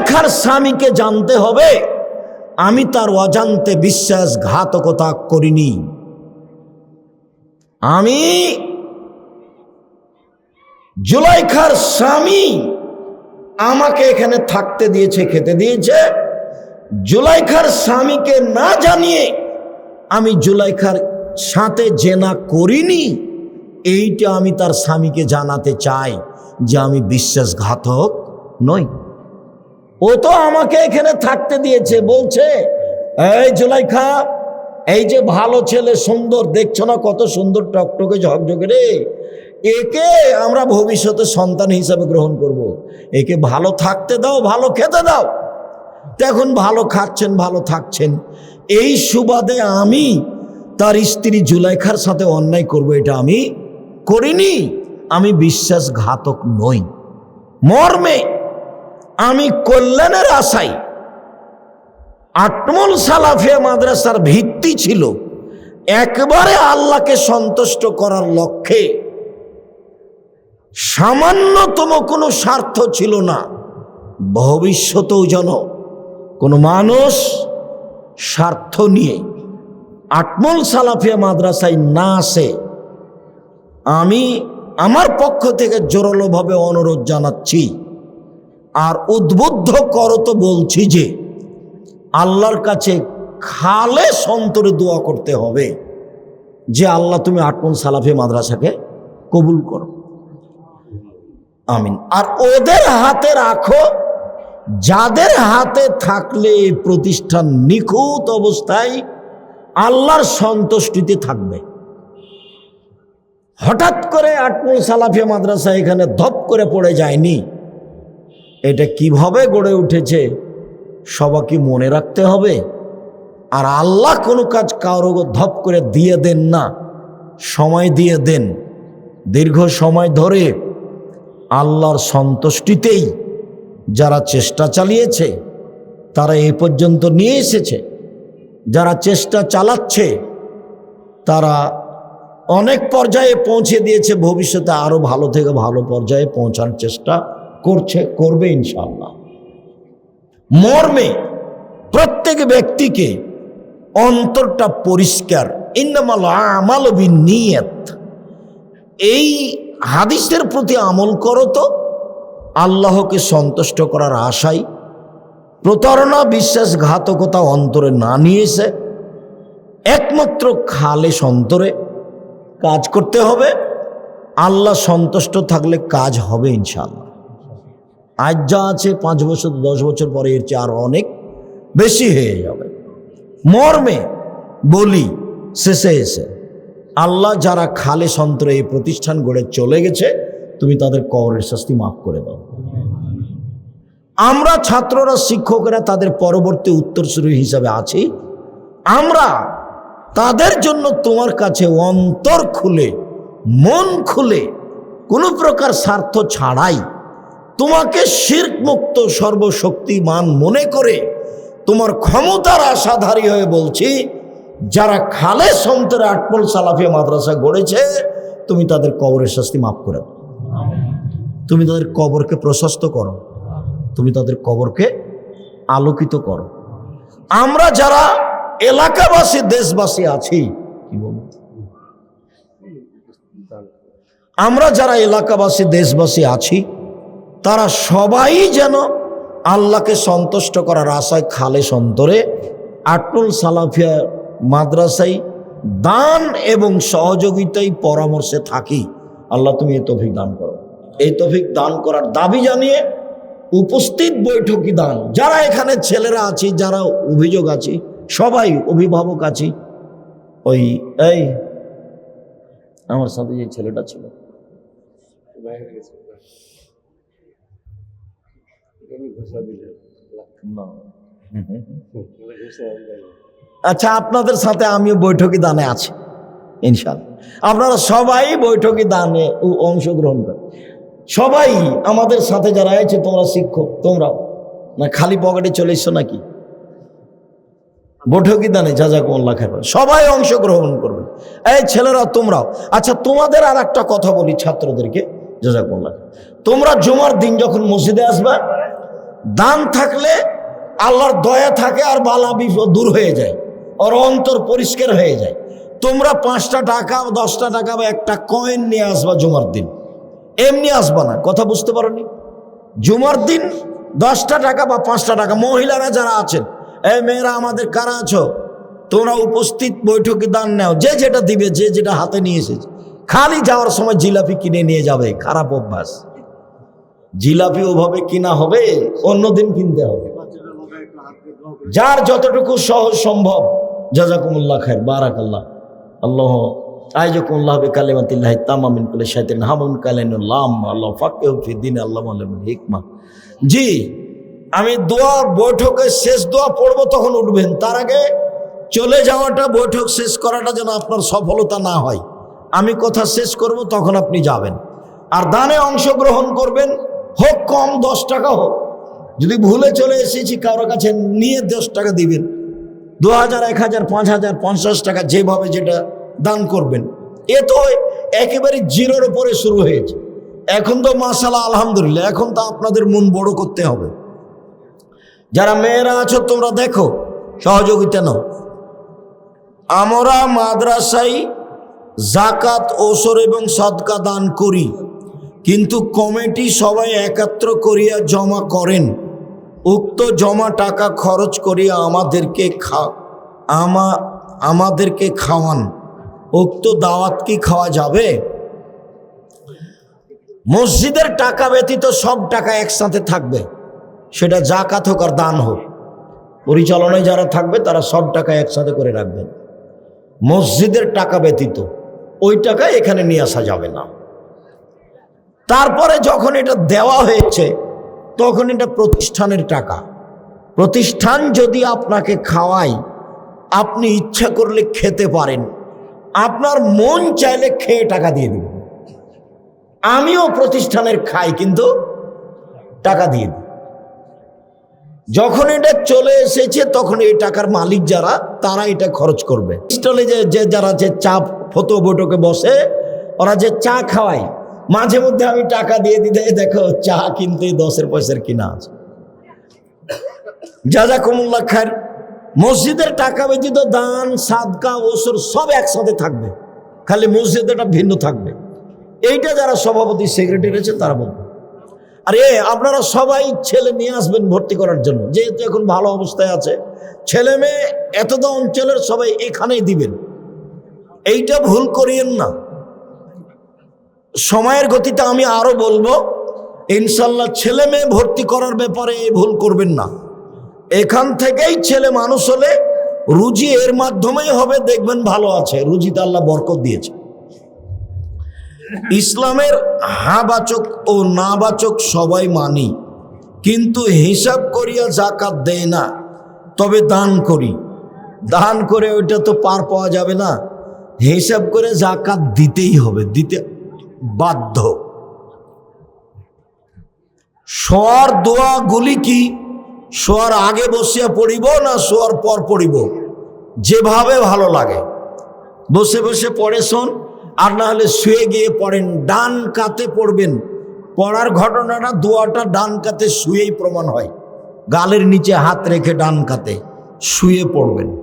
জুলাইখার স্বামীকে জানতে হবে। আমি তার অজান্তে বিশ্বাসঘাতকতা করিনি। আমি জুলাইখার স্বামী আমাকে এখানে থাকতে দিয়েছে, খেতে দিয়েছে। জুলাইখার স্বামীকে না জানিয়ে আমি জুলাইখার সাথে জেনা করিনি। এইটা আমি তার স্বামীকে জানাতে চাই যে আমি বিশ্বাসঘাতক নই। ও তো আমাকে এখানে থাকতে দিয়েছে, বলছে, এই জুলাইখা, এই যে ভালো ছেলে, সুন্দর, দেখছ না কত সুন্দর টকটকে ঝকঝকে রে? একে আমরা ভবিষ্যতে সন্তান হিসাবে গ্রহণ করব। একে ভালো থাকতে দাও, ভালো খেতে দাও। তো এখন ভালো খাচ্ছেন, ভালো থাকছেন। এই সুবাদে আমি তার স্ত্রী জুলাইখার সাথে অন্যায় করব, এটা আমি করিনি। আমি বিশ্বাসঘাতক নই। মর্মে আমি কল্যাণের আশায় আটমল সালাফিয়া মাদ্রাসার ভিত্তি ছিল একবারে আল্লাহকে সন্তুষ্ট করার লক্ষ্যে। সামান্যতম কোনো স্বার্থ ছিল না, ভবিষ্যতেও যেন কোনো মানুষ স্বার্থ নিয়ে আটমল সালাফিয়া মাদ্রাসায় না আসে। আমি আমার পক্ষ থেকে জোরালোভাবে অনুরোধ জানাচ্ছি আর উদ্বুদ্ধ করো তো বলছি যে, আল্লাহর কাছে খালে সন্তরে দোয়া করতে হবে যে, আল্লাহ তুমি আটমন সালাফি মাদ্রাসাকে কবুল করো। আমিন। আর ওদের হাতে রাখো, যাদের হাতে থাকলে প্রতিষ্ঠান নিখুঁত অবস্থায় আল্লাহর সন্তুষ্টিতে থাকবে। হঠাৎ করে আটমুল সালাফিয়া মাদ্রাসা এখানে ধপ করে পড়ে যায়নি। এটা কীভাবে গড়ে উঠেছে সবাইকে মনে রাখতে হবে? আর আল্লাহ কোনো কাজ কারও ধপ করে দিয়ে দেন না, সময় দিয়ে দেন। দীর্ঘ সময় ধরে আল্লাহর সন্তুষ্টিতেই যারা চেষ্টা চালিয়েছে, তারা এই পর্যন্ত নিয়ে এসেছে। যারা চেষ্টা চালাচ্ছে, তারা অনেক পর্যায়ে পৌঁছে দিয়েছে, ভবিষ্যতে আরও ভালো থেকে ভালো পর্যায়ে পৌঁছানোর চেষ্টা করছে, করবে ইনশাল্লাহ মর্মে প্রত্যেক ব্যক্তিকে অন্তরটা পরিষ্কার। ইন্নামাল আমাল এই হাদিসের প্রতি আমল করো তো, আল্লাহকে সন্তুষ্ট করার আশায়। প্রতারণা, বিশ্বাসঘাতকতা অন্তরে না নিয়েছে। একমাত্র খালে সন্তরে কাজ করতে হবে। আল্লাহ সন্তুষ্ট থাকলে কাজ হবে ইনশাল্লাহ আজ যা আছে, পাঁচ বছর, দশ বছর পরে এর চেয়ে আরও অনেক বেশি হয়ে যাবে। মর্মে বলি, শেষে এসে আল্লাহ যারা খালে সন্তরে এই প্রতিষ্ঠান গড়ে চলে গেছে, তুমি তাদের কবরের শাস্তি মাফ করে দাও। আমরা ছাত্ররা, শিক্ষকেরা তাদের পরবর্তী উত্তরসূরি হিসাবে আছি। আমরা তাদের জন্য তোমার কাছে অন্তর খুলে, মন খুলে কোনো প্রকার স্বার্থ ছাড়াই তোমাকে শির্ক মুক্ত সর্বশক্তিমান মনে করে তোমার ক্ষমতার আশাধারী হয়ে বলছি, যারা খালে সন্তরে আটপল সালাফিয়া মাদ্রাসা গড়েছে, তুমি তাদের কবরের শাস্তি মাফ করে তুমি তাদের কবরকে প্রশস্ত করো। তুমি তাদের কবরকে আলোকিত করো। আমরা যারা এলাকাবাসী, দেশবাসী আছি, কি আমরা যারা এলাকাবাসী, দেশবাসী আছি তারা সবাই যেন আল্লাহকে সন্তুষ্ট করার আশায় খালে সন্তরে আটুল সালাফিয়া মাদ্রাসায় দান এবং সহযোগিতায় পরামর্শে থাকি। আল্লাহ তুমি এই তফিক দান করো। এই তফিক দান করার দাবি জানিয়ে উপস্থিত বৈঠকি দান। যারা এখানে ছেলেরা আছি, যারা অভিযোগ আছি, সবাই অভিভাবক আছি, ওই, এই, আমার সাথে যে ছেলেটা ছিল। আচ্ছা আপনাদের সাথে আমিও বৈঠকি দানে আছি ইনশাল্লাহ আপনারা সবাই বৈঠকি দানে ও- অংশগ্রহণ করেন। সবাই আমাদের সাথে যারা আছে তোমরা শিক্ষক তোমরাও। না খালি পকেটে চলে এসছো নাকি? বৈঠকি দানে যা যা কোন লেখা সবাই অংশগ্রহণ করবে এই ছেলেরা তোমরাও। আচ্ছা তোমাদের আর একটা কথা বলি ছাত্রদেরকে যা যা কোন তোমরা জুমার দিন যখন মসজিদে আসবা দান থাকলে আল্লাহর দয়া থাকে আর বালা বিপদ দূর হয়ে যায় ওর অন্তর পরিষ্কার হয়ে যায়। তোমরা পাঁচটা টাকা, দশটা টাকা বা একটা কয়েন নিয়ে আসবা জুমার দিন। এমনি আসবা না, কথা বুঝতে পারোনি? জুমার দিন দশটা টাকা বা পাঁচটা টাকা, মহিলারা যারা আছেন এই মেয়েরা আমাদের কারা আছো? তোমরা উপস্থিত, বৈঠকে দান নাও। যে যেটা দিবে, যে যেটা হাতে নিয়ে এসেছে। খালি যাওয়ার সময় জিলাপি কিনে নিয়ে যাবে। খারাপ অভ্যাস। জিলাপি ওভাবে কিনা হবে অন্যদিন কিনতে হবে। যার যতটুকু সহজ সম্ভব, জাজাকুমুল্লাহ খায়ের বারাক আল্লাহ তামামিন হামুন আল্লাহ আল্লাহ জি, আমি বৈঠকে শেষ দোয়া পড়ব তখন উঠবেন। তার আগে চলে যাওয়াটা, বৈঠক শেষ করাটা যেন আপনার সফলতা না হয়। আমি কথা শেষ করব তখন আপনি যাবেন। আর দানে অংশগ্রহণ করবেন হোক কম দশ টাকা হোক। যদি ভুলে চলে এসেছি কারোর কাছে নিয়ে দশ টাকা দিবেন। দু হাজার, এক হাজার, পাঁচ হাজার, পঞ্চাশ টাকা যেভাবে যেটা দান করবেন। এ তো একেবারে জিরোর উপরে শুরু হয়েছে। এখন তো মাসালা আলহামদুলিল্লাহ, এখন তো আপনাদের মন বড় করতে হবে। যারা মেয়েরা আছো, তোমরা দেখো, সহযোগিতা নাও। আমরা মাদ্রাসায় জাকাত, ওসর এবং সদকা দান করি। কিন্তু কমিটি সবাই একাত্র করিয়া জমা করেন। উক্ত জমা টাকা খরচ করিয়া আমাদেরকে খা আমা আমাদেরকে খাওয়ান। উক্ত দাওয়াত কি খাওয়া যাবে? মসজিদের টাকা ব্যতীত সব টাকা একসাথে থাকবে। সেটা জাকাত হোক আর দান হোক। পরিচালনায় যারা থাকবে, তারা সব টাকা একসাথে করে রাখবেন। মসজিদের টাকা ব্যতীত। ওই টাকা এখানে নিয়ে আসা যাবে না। তারপরে যখন এটা দেওয়া হয়েছে, তখন এটা প্রতিষ্ঠানের টাকা। প্রতিষ্ঠান যদি আপনাকে খাওয়ায়, আপনি ইচ্ছা করলে খেতে পারেন। আপনার মন চাইলে খেয়ে টাকা দিয়ে দেবেন। আমিও প্রতিষ্ঠানের খাই, কিন্তু টাকা দিয়ে দিই। যখন এটা চলে এসেছে, তখন এই টাকার মালিক যারা, তারা এটা খরচ করবে। স্টলে যে যারা যে চা ফতো বৈঠকে বসে, ওরা যে চা খাওয়ায় মাঝে মধ্যে আমি টাকা দিয়ে দিতে দেখো চা কিনতে দশের পয়সার কিনা আছে। যা যা কমুল্লা খার মসজিদের টাকা ব্যতীত দান, সাদকা, ওসর সব একসাথে থাকবে। খালি মসজিদ এটা ভিন্ন থাকবে। এইটা যারা সভাপতি সেক্রেটারি আছে তারা বলবে। আর এ, আপনারা সবাই ছেলে নিয়ে আসবেন ভর্তি করার জন্য। যেহেতু এখন ভালো অবস্থায় আছে, ছেলে মেয়ে এতটা অঞ্চলের সবাই এখানেই দিবেন। এইটা ভুল করিয়েন না। সময়ের গতিতে আমি আরও বলব, ইনশাল্লাহ ছেলে মেয়ে ভর্তি করার ব্যাপারে ভুল করবেন না। এখান থেকেই ছেলে মানুষ হলে রুজি এর মাধ্যমেই হবে, দেখবেন ভালো আছে। রুজিতে আল্লাহ বরকত দিয়েছে। ইসলামের হাবাচক ও নাবাচক সবাই মানি, কিন্তু হিসাব করিয়া জাকাত দেয় না, তবে দান করি। দান করে ওইটা তো পার পাওয়া যাবে না। হিসাব করে জাকাত দিতেই হবে, দিতে বাধ্য। শোয়ার দোয়াগুলি কি? শোয়ার আগে বসিয়া পড়িব না শোয়ার পর পড়িব? যেভাবে ভালো লাগে। বসে বসে পড়ে শোন, আর না হলে শুয়ে গিয়ে পড়েন। ডান কাতে পড়বেন। পড়ার ঘটনাটা, দোয়াটা ডান কাতে শুয়েই প্রমাণ হয়। গালের নিচে হাত রেখে ডান কাতে শুয়ে পড়বেন।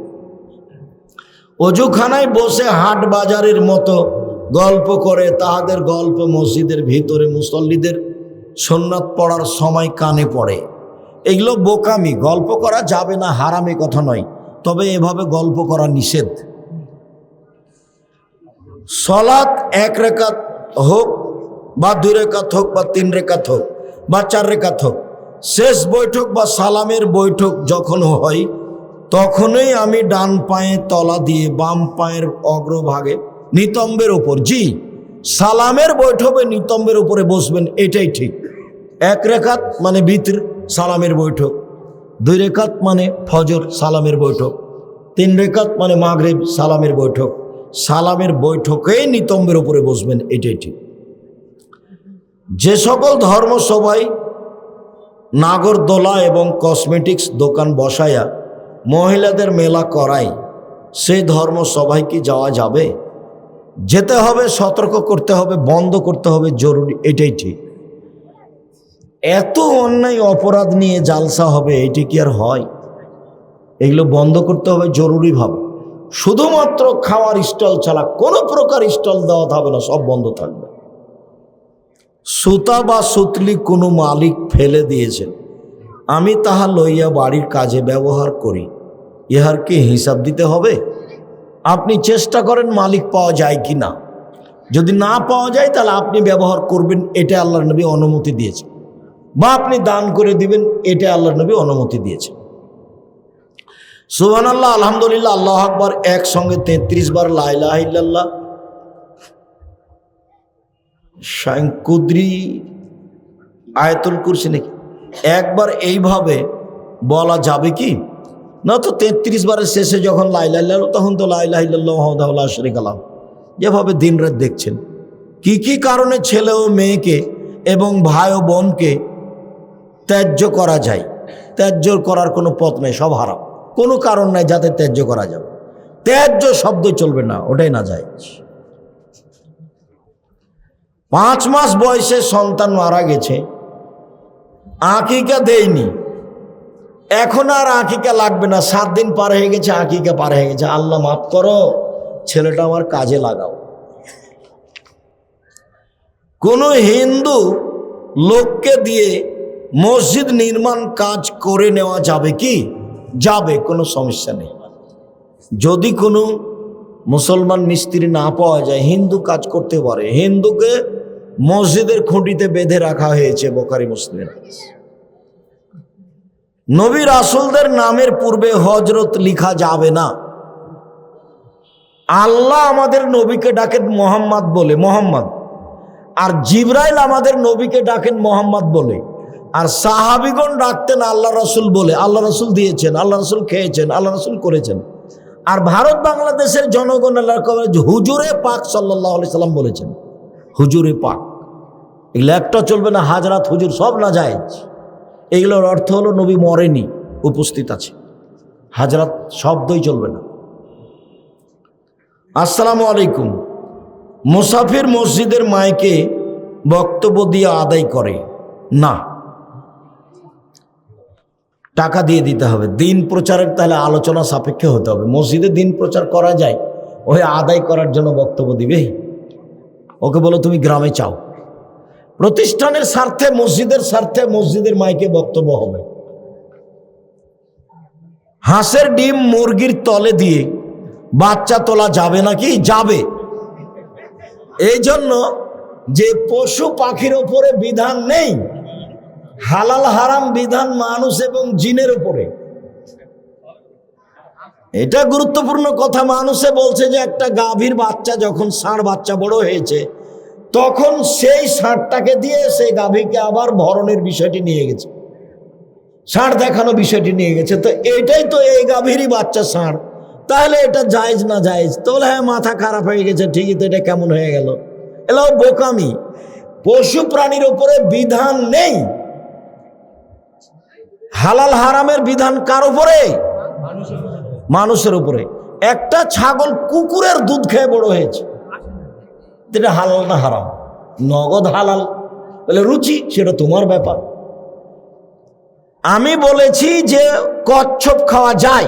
অজুখানায় বসে হাট বাজারের মতো গল্প করে তাহাদের গল্প মসজিদের ভিতরে মুসল্লিদের সোননাথ পড়ার সময় কানে পড়ে। এগুলো বোকামি, গল্প করা যাবে না, হারামে কথা নয়, তবে এভাবে গল্প করা নিষেধ। সলাৎ এক রেখাত হোক বা দুই রেখাত হোক বা তিন রেখাত হোক বা চার রেখাত হোক, শেষ বৈঠক বা সালামের বৈঠক যখন হয়, তখনই আমি ডান পায়ে তলা দিয়ে বাম পায়ের অগ্রভাগে নিতম্বের ওপর জি, সালামের বৈঠকে নিতম্বের উপরে বসবেন, এটাই ঠিক। এক রেখাত মানে বিতর সালামের বৈঠক। দুই রেখাত মানে ফজর, সালামের বৈঠক। তিন রেখাত মানে মাগরিব, সালামের বৈঠক। সালামের বৈঠকে নিতম্বের উপরে বসবেন, এটাই ঠিক। যে সকল ধর্মসভায় নাগরদোলা এবং কসমেটিক্স দোকান বসায়া মহিলাদের মেলা করায়, সেই ধর্মসভায় কি যাওয়া যাবে? যেতে হবে, সতর্ক করতে হবে, বন্ধ করতে হবে, জরুরি, এটাই ঠিক। এত অন্যায় অপরাধ নিয়ে জালসা হবে, এটি কি আর হয়? এগুলো বন্ধ করতে হবে জরুরিভাবে শুধুমাত্র খাওয়ার স্টল ছাড়া কোনো প্রকার স্টল দেওয়া হবে না, সব বন্ধ থাকবে। সুতা বা সুতলি কোনো মালিক ফেলে দিয়েছেন আমি তাহা লইয়া বাড়ির কাজে ব্যবহার করি। ইহার কি হিসাব দিতে হবে? আপনি চেষ্টা করেন মালিক পাওয়া যায় কি না যদি না পাওয়া যায়, তাহলে আপনি ব্যবহার করবেন এটা আল্লাহ নবী অনুমতি দিয়েছে। বা আপনি দান করে দিবেন এটা আল্লাহ নবী অনুমতি দিয়েছে। সুবান আল্লাহ আলহামদুলিল্লাহ, আল্লাহ আকবর, একসঙ্গে তেত্রিশ বার লাইলাহ ইল্লাল্লাহ। কুদ্রি, আয়তুল কুরসি নাকি? একবার এইভাবে বলা যাবে কি? না তো তেত্রিশ বারের শেষে যখন লাইলাহ তখন তো লাইলাহ শরিক আলাম যেভাবে দিন রাত দেখছেন। কি কি কারণে ছেলে ও মেয়েকে এবং ভাই ও বোনকে ত্যায্য করা যায়? ত্যায্য করার কোনো পথ নেই, সব হারাম। কোনো কারণ নাই যাতে ত্যায্য করা যাবে। ত্যায্য শব্দ চলবে না, ওটাই না যায়। পাঁচ মাস বয়সে সন্তান মারা গেছে, আঁকিকা দেয়নি। এখন আর আঁকিকা লাগবে না। সাত দিন পার হয়ে গেছে, আঁকিকা পার হয়ে গেছে। আল্লাহ মাফ করো, ছেলেটা আমার কাজে লাগাও। কোনো হিন্দু লোককে দিয়ে মসজিদ নির্মাণ কাজ করে নেওয়া যাবে কি? যাবে, কোনো সমস্যা নেই। যদি কোনো মুসলমান মিস্ত্রি না পাওয়া যায়, হিন্দু কাজ করতে পারে। হিন্দুকে মসজিদের খুঁটিতে বেঁধে রাখা হয়েছে বোকারি মুসলিম। নবী রাসুলদের নামের পূর্বে হজরত লিখা যাবে না। আল্লাহ আমাদের নবীকে ডাকেন মোহাম্মদ বলে, মোহাম্মদ। আর জিব্রাইল আমাদের নবীকে ডাকেন মোহাম্মদ বলে। আর সাহাবিগণ ডাকতেন আল্লাহ রসুল বলে, আল্লাহ রসুল দিয়েছেন, আল্লাহ রসুল খেয়েছেন, আল্লাহ রসুল করেছেন। আর ভারত বাংলাদেশের জনগণ আল্লাহ হুজুরে পাক সাল্লাহ আলি সাল্লাম বলেছেন, হুজুরে পাক। এগুলো একটা চলবে না, হাজরাত হুজুর সব না যায় এগুলোর অর্থ হলো নবী মরেনি, উপস্থিত আছে। হাজরাত শব্দই চলবে না। আসসালামু আলাইকুম। মুসাফির মসজিদের মায়কে বক্তব্য দিয়ে আদায় করে, না। টাকা দিয়ে দিতে হবে। দিন প্রচারের তাহলে আলোচনা সাপেক্ষে হতে হবে। মসজিদে দিন প্রচার করা যায়, ওই আদায় করার জন্য বক্তব্য দিবে। ওকে বলো, তুমি গ্রামে চাও। প্রতিষ্ঠানের স্বার্থে, মসজিদের স্বার্থে মসজিদের মাইকে বক্তব্য হবে। হাঁসের ডিম মুরগির তলে দিয়ে বাচ্চা তোলা যাবে নাকি? যাবে। এই জন্য যে পশু পাখির ওপরে বিধান নেই, হালাল হারাম বিধান মানুষ এবং জিনের উপরে এটা গুরুত্বপূর্ণ কথা। মানুষে বলছে যে একটা গাভীর বাচ্চা যখন ষাঁড় বাচ্চা বড় হয়েছে তখন সেই ষাঁড়টাকে দিয়ে সেই গাভীকে আবার ভরণের বিষয়টি নিয়ে গেছে। ষাঁড় দেখানো বিষয়টি নিয়ে গেছে। তো এটাই তো এই গাভীরই বাচ্চা ষাঁড়। তাহলে এটা জায়েজ না জায়েজ? তাহলে হ্যাঁ মাথা খারাপ হয়ে গেছে, ঠিকই তো এটা কেমন হয়ে গেল? এলাও বোকামি। পশু প্রাণীর উপরে বিধান নেই। হালাল হারামের বিধান কার উপরে? মানুষের উপরে। একটা ছাগল কুকুরের দুধ খেয়ে বড় হয়েছে। এটা হালাল না হারাম। নগদ হালাল। বলে রুচি, সেটা তোমার ব্যাপার। আমি বলেছি যে কচ্ছপ খাওয়া যায়।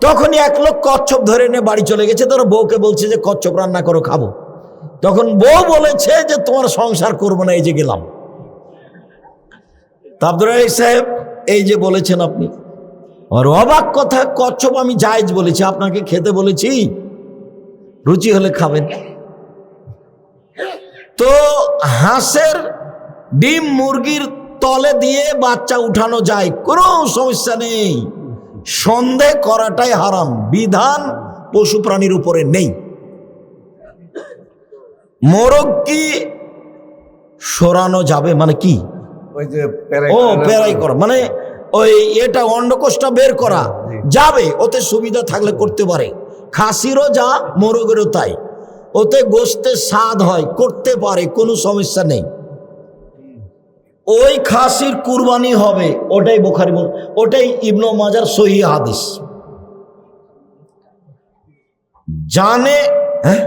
তখনই এক লোক কচ্ছপ ধরে নিয়ে বাড়ি চলে গেছে। তোর বউকে বলছে যে, কচ্ছপ রান্না করো, খাব। তখন বউ বলেছে যে, তোমার সংসার করব না, এই যে গেলাম। সাহেব, এই যে বলেছেন আপনি। আর অবাক কথা, কচ্ছপ আমি জায়জ বলেছি, আপনাকে খেতে বলেছি। রুচি হলে খাবেন। তো হাঁসের ডিম মুরগির তলে দিয়ে বাচ্চা উঠানো যায় কোনো সমস্যা নেই। সন্দেহ করাটাই হারাম বিধান পশু প্রাণীর উপরে নেই। মোরগ কি সরানো যাবে মানে কি? ওই যে প্যারাই ও পেরাই করা মানে ওই এটা অন্ডকোষটা বের করা যাবে ওতে সুবিধা থাকলে করতে পারে। খাসিরও যা মোরগেরও তাই। ওতে গোস্তের স্বাদ হয় করতে পারে কোনো সমস্যা নেই। ওই খাসির কুরবানি হবে ওটাই বোখারি বল ওটাই ইবনো মাজার সহি হাদিস। জানে হ্যাঁ?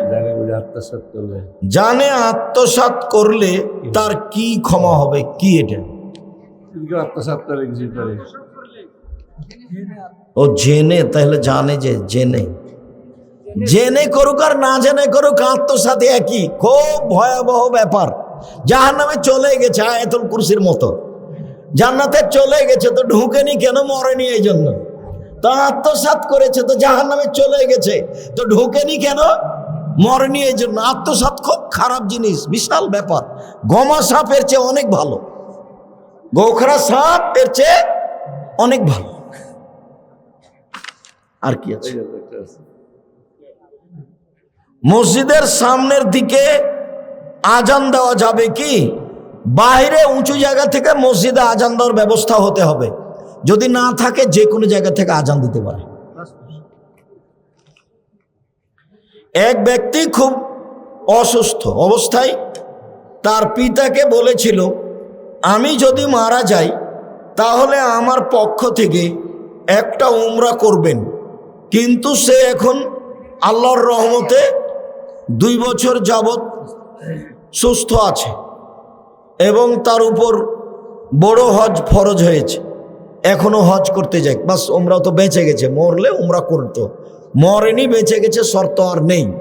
জানে আত্মসাৎ করলে তার কি ক্ষমা হবে কি এটা? আত্মসাত ও জেনে তাহলে জানে যে জেনে। জেনে করুক আর না জেনে করুক আত্মসাথে একই। খুব ভয়াবহ ব্যাপার। যাহার নামে চলে গেছে আয়াতুল কুরসির মতো। জান্নাতে চলে গেছে তো ঢুকেনি কেন মরেনি এই জন্য? তো আত্মসাত করেছে তো জাহার নামে চলে গেছে। তো ঢুকেনি কেন মরেনি এই জন্য? আত্মসাত খুব খারাপ জিনিস, বিশাল ব্যাপার। গমা সাপের চেয়ে অনেক ভালো। গোখরা সাপ এর চেয়ে অনেক ভালো। আর কি আছে। মসজিদের সামনের দিকে আজান দেওয়া যাবে কি? বাইরে উঁচু জায়গা থেকে মসজিদে আজান দেওয়ার ব্যবস্থা হতে হবে। যদি না থাকে, যে কোনো জায়গা থেকে আজান দিতে পারে। এক ব্যক্তি খুব অসুস্থ অবস্থায় তার পিতাকে বলেছিল, আমি যদি মারা যাই, তাহলে আমার পক্ষ থেকে একটা উমরা করবেন। কিন্তু সে এখন আল্লাহর রহমতে দুই বছর যাবৎ সুস্থ আছে এবং তার উপর বড় হজ ফরজ হয়েছে। এখনও হজ করতে যাক বাস ওমরা তো বেঁচে গেছে। মরলে ওমরা করতো। মরেনি, বেঁচে গেছে, শর্ত আর নেই।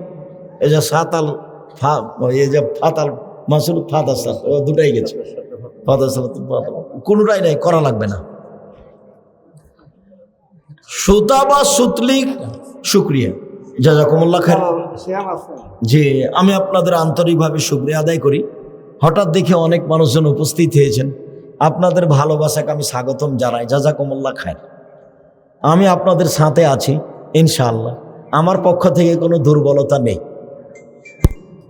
এই যে সাতাল ফা- এই যে ফাতাল, মাসুল সাত ও দুটাই গেছে। ফাতাল। কোনোটাই নাই, করা লাগবে না। সুতা বা সুতলি, শুক্রিয়া। জাজাকুমুল্লাহ খান জি আমি আপনাদের আন্তরিকভাবে শুক্রিয়া আদায় করি। হঠাৎ দেখে অনেক মানুষজন উপস্থিত হয়েছেন। আপনাদের ভালোবাসাকে আমি স্বাগতম জানাই। জাজাকুমুল্লাহ খায় আমি আপনাদের সাথে আছি, ইনশাআল্লাহ। আমার পক্ষ থেকে কোনো দুর্বলতা নেই।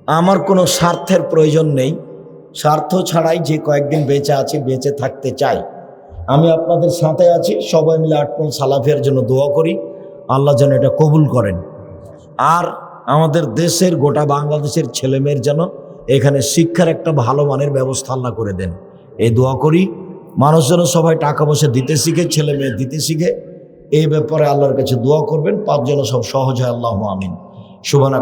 আমার কোনো স্বার্থের প্রয়োজন নেই। স্বার্থ ছাড়াই যে কয়েকদিন বেঁচে আছি, বেঁচে থাকতে চাই। আমি আপনাদের সাথে আছি। সবাই মিলে আটপন সালাফিয়ার জন্য দোয়া করি। আল্লাহ যেন এটা কবুল করেন। আর আমাদের দেশের গোটা বাংলাদেশের ছেলেমেয়ের যেন এখানে শিক্ষার একটা ভালো মানের ব্যবস্থা আল্লাহ করে দেন। এই দোয়া করি, মানুষ যেন সবাই টাকা পয়সা দিতে শিখে, ছেলে মেয়ে দিতে শিখে, এই ব্যাপারে আল্লাহর কাছে দোয়া করবেন, পাপ যেন সব সহজ হয়, আল্লাহ আমিন। শুভানা